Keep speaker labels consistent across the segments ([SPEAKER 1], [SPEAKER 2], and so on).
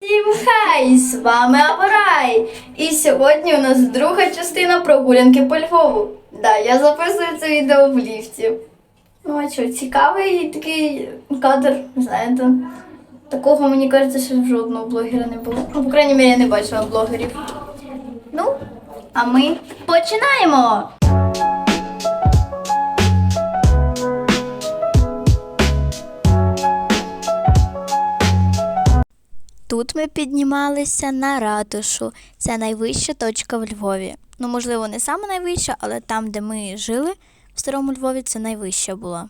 [SPEAKER 1] Всім хай! З вами Аварай! І сьогодні у нас друга частина прогулянки по Львову. Да, я записую це відео в ліфті. Ну а що, цікавий такий кадр, знаєте. Такого, мені кажеться, що жодного блогера не було. Ну, по крайній мірі, я не бачила блогерів. Ну, а ми починаємо!
[SPEAKER 2] Ми піднімалися на ратушу. Це найвища точка в Львові. Ну, можливо, не саме найвища, але там, де ми жили в старому Львові, це найвища була.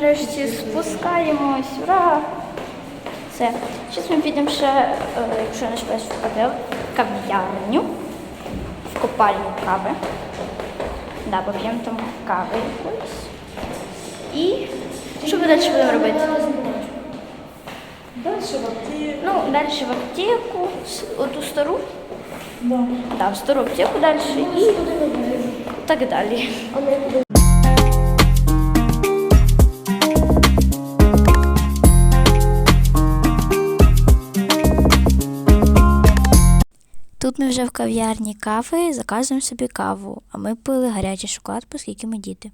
[SPEAKER 1] Нарешті спускаємось. Ура! Все. Зараз ми підемо ще, е, якщо я не шпаюсь, в кав'ярню, в копальню кави. Да, поп'ємо там кави якоїсь. І що ми далі будемо робити?
[SPEAKER 3] Дальше в аптеку.
[SPEAKER 1] Ну, далі в аптеку, оту стару,
[SPEAKER 3] Да.
[SPEAKER 1] да, в стару аптеку далі і так далі.
[SPEAKER 2] Тут ми вже в кав'ярні кафе заказуємо собі каву, а ми пили гарячий шоколад, оскільки ми діти.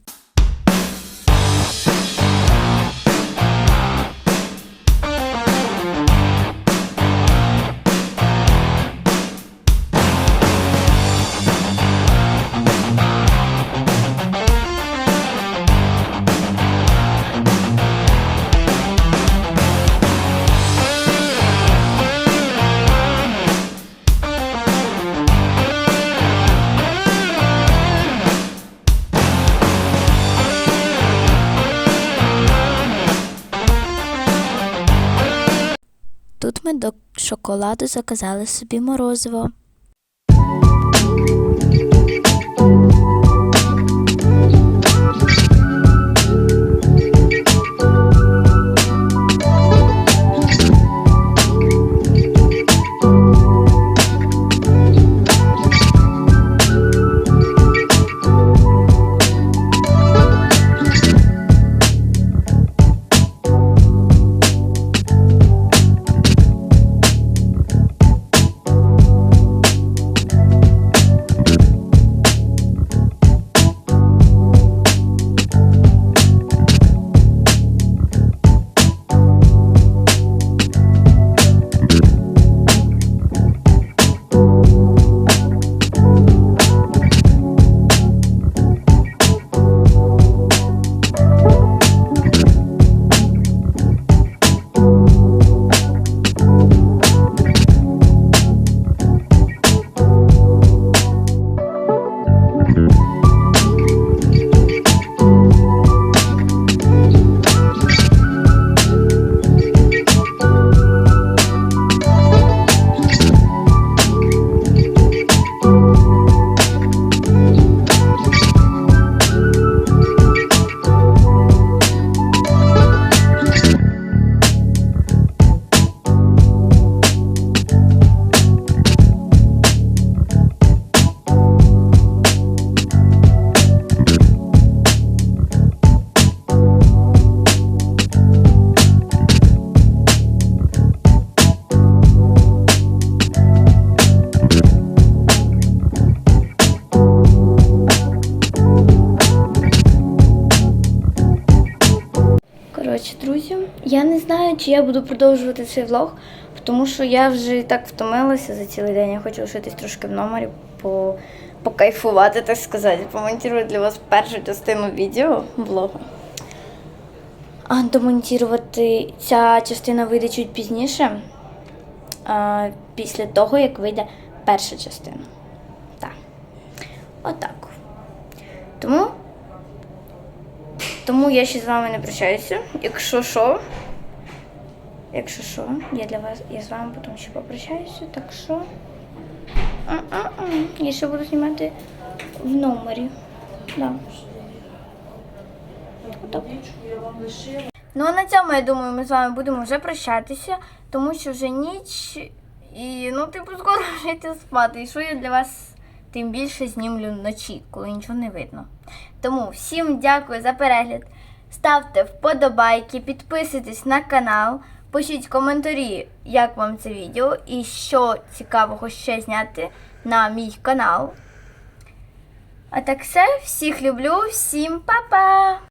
[SPEAKER 2] Тут ми до шоколаду заказали собі морозиво.
[SPEAKER 1] Коротше, друзі, я не знаю, чи я буду продовжувати цей влог, тому що я вже і так втомилася за цілий день. Я хочу лишитись трошки в номері, по, покайфувати, так сказати, помонтувати для вас першу частину відео влогу.
[SPEAKER 2] А домонтувати ця частина вийде чуть пізніше, а, після того, як вийде перша частина. Так. Отак. Тому, тому я ще з вами не прощаюся. Якщо що, якщо що, я для вас, я з вами потім ще попрощаюся, так що. А-а-а. Я ще буду знімати в номері. Да. Отак. Ну а на цьому, я думаю, ми з вами будемо вже прощатися, тому що вже ніч і ну, типу, скоро вже йти спати. І що я для вас тим більше знімлю вночі, коли нічого не видно. Тому всім дякую за перегляд. Ставте вподобайки, підписуйтесь на канал, пишіть коментарі, як вам це відео і що цікавого ще зняти на мій канал. А так все, всіх люблю, всім па-па!